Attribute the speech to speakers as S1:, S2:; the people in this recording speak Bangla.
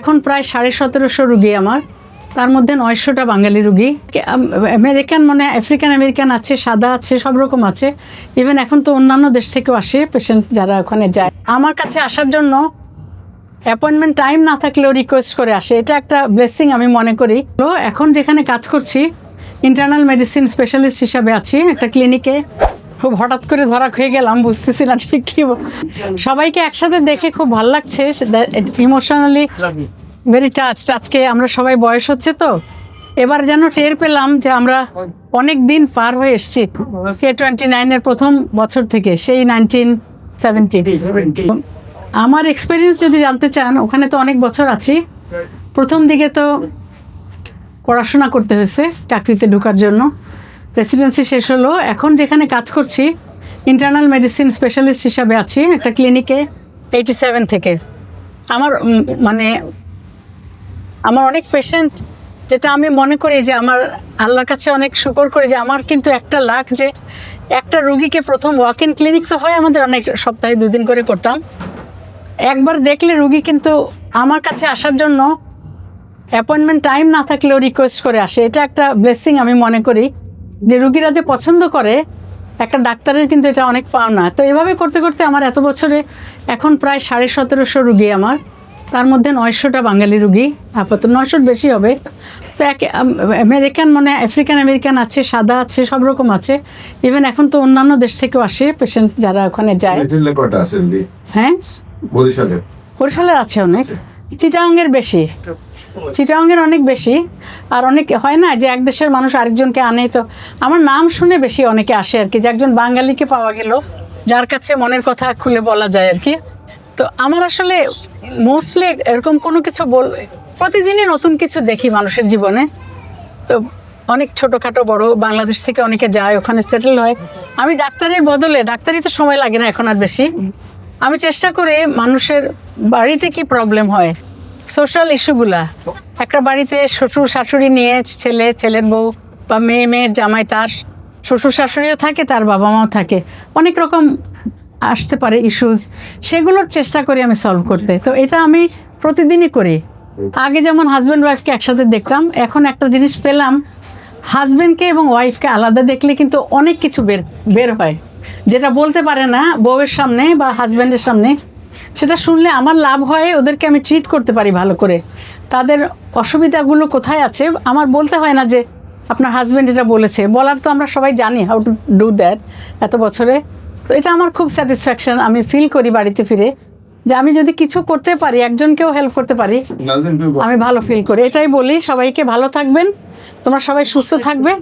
S1: এখন প্রায় সাড়ে সতেরোশো রুগী আমার। তার মধ্যে নয়শোটা বাঙালি রুগী। আমেরিকান মানে আফ্রিকান আমেরিকান আছে, সাদা আছে, সব রকম আছে। ইভেন এখন তো অন্যান্য দেশ থেকেও আসে পেশেন্ট যারা ওখানে যায়। আমার কাছে আসার জন্য অ্যাপয়েন্টমেন্ট টাইম না থাকলেও রিকোয়েস্ট করে আসে। এটা একটা ব্লেসিং আমি মনে করি। তো এখন যেখানে কাজ করছি ইন্টারনাল মেডিসিন স্পেশালিস্ট হিসাবে আছি, একটা ক্লিনিকে খুব হঠাৎ করে ধরা খেয়ে গেলাম বুঝতেছি না ঠিক কি সবাইকে একসাথে দেখে খুব ভালো লাগছে ইমোশনালি ভেরি টাচ আজকে আমরা সবাই বয়স হচ্ছে তো এবার যেন টের পেলাম যে আমরা অনেক দিন পার হয়ে এসেছি। কে টোয়েন্টি নাইনের প্রথম বছর থেকে সেই নাইনটিন সেভেন্টি আমার এক্সপিরিয়েন্স যদি জানতে চান ওখানে তো অনেক বছর আছি। প্রথম দিকে তো পড়াশোনা করতে হয়েছে চাকরিতে ঢোকার জন্য। রেসিডেন্সি শেষ হলো। এখন যেখানে কাজ করছি ইন্টারনাল মেডিসিন স্পেশালিস্ট হিসাবে আছি, একটা ক্লিনিকে এইটি সেভেন থেকে। আমার মানে আমার অনেক পেশেন্ট যেটা আমি মনে করি যে আমার আল্লাহর কাছে অনেক শুকর করি যে আমার কিন্তু একটা লাখ যে একটা রুগীকে প্রথম ওয়াক ইন ক্লিনিক তো হয় আমাদের অনেক সপ্তাহে দুদিন করে করতাম। একবার দেখলে রুগী কিন্তু আমার কাছে আসার জন্য অ্যাপয়েন্টমেন্ট টাইম না থাকলেও রিকোয়েস্ট করে আসে। এটা একটা ব্লেসিং আমি মনে করি। যে রুগীরা যে পছন্দ করে একটা ডাক্তারের কিন্তু এটা অনেক পাওনা। তো এভাবে করতে করতে আমার এত বছরে এখন প্রায় সাড়ে সতেরোশো রুগী আমার। তার মধ্যে নয়শোটা বাঙালি রুগী আপাতত নয়শোর বেশি হবে। তো এক আমেরিকান মানে আফ্রিকান আমেরিকান আছে সাদা আছে সব রকম আছে। ইভেন এখন তো অন্যান্য দেশ থেকেও আসে পেশেন্ট যারা ওখানে যায়? হ্যাঁ? বরিশালের আছে অনেক। চিটাঙ্গের বেশি। চিটাঙ্গের অনেক বেশি, আর অনেক হয় না যে এক দেশের মানুষ আরেকজনকে আনে, তো আমার নাম শুনে বেশি অনেকে আসে আর কি, যে একজন বাঙালিকে পাওয়া গেল, যার কাছে মনের কথা খুলে বলা যায় আর কি। তো আমার আসলে মোস্টলি এরকম কোনো কিছু বল, প্রতিদিনই নতুন কিছু দেখি মানুষের জীবনে। তো অনেক ছোটোখাটো বড়, বাংলাদেশ থেকে অনেকে যায়, ওখানে সেটেল হয়। আমি ডাক্তারের বদলে ডাক্তারি তো সময় লাগে না এখন আর বেশি। আমি চেষ্টা করি মানুষের বাড়িতে কি প্রবলেম হয় সোশ্যাল ইস্যুগুলা একটা বাড়িতে শ্বশুর শাশুড়ি নিয়ে ছেলে, ছেলের বউ বা মেয়ে, মেয়ের জামাই তার শ্বশুর শাশুড়িও থাকে, তার বাবা মাও থাকে। অনেক রকম আসতে পারে ইস্যুস সেগুলোর চেষ্টা করি আমি সলভ করতে। তো এটা আমি প্রতিদিনই করি। আগে যেমন হাজব্যান্ড ওয়াইফকে একসাথে দেখতাম, এখন একটা জিনিস পেলাম হাজব্যান্ডকে এবং ওয়াইফকে আলাদা দেখলে কিন্তু অনেক কিছু বের বের হয়। যেটা বলতে পারে না বউয়ের সামনে বা হাজব্যান্ডের সামনে সেটা শুনলে আমার লাভ হয় ওদেরকে আমি ট্রিট করতে পারি ভালো করে। তাদের অসুবিধাগুলো কোথায় আছে? আমার বলতে হয় না যে আপনার হাজব্যান্ড এটা বলেছে। বলার তো আমরা সবাই জানি হাউ টু ডু দ্যাট এত বছরে। তো এটা আমার খুব স্যাটিসফ্যাকশন আমি ফিল করি বাড়িতে ফিরে যে আমি যদি কিছু করতে পারি একজনকেও হেল্প করতে পারি আমি ভালো ফিল করি। এটাই বলি সবাইকে ভালো থাকবেন। তোমরা সবাই সুস্থ থাকবে.